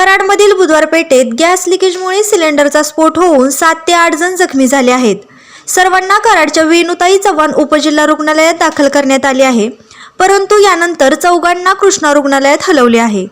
कराडमधील बुधवार पेठेत गॅस लिकेजमुळे सिलेंडरचा स्फोट होऊन सात ते आठ जण जखमी झाले आहेत. सर्वांना कराडच्या वेणुताई चव्हाण उपजिल्हा रुग्णालयात दाखल करण्यात आले आहे. परंतु यानंतर चौघांना कृष्णा रुग्णालयात हलवले आहे.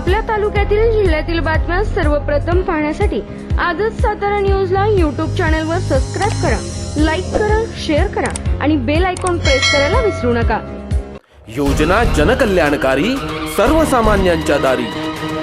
आपल्या तालुक्यातील जिल्ह्यातील बातम्या सर्वप्रथम पाहण्यासाठी आजच सातारा न्यूजला युट्यूब चॅनलवर सबस्क्राईब करा लाईक करा शेअर करा आणि बेल आयकॉन प्रेस करायला विसरू नका. योजना जनकल्याणकारी सर्वसामान्यांच्या दारी.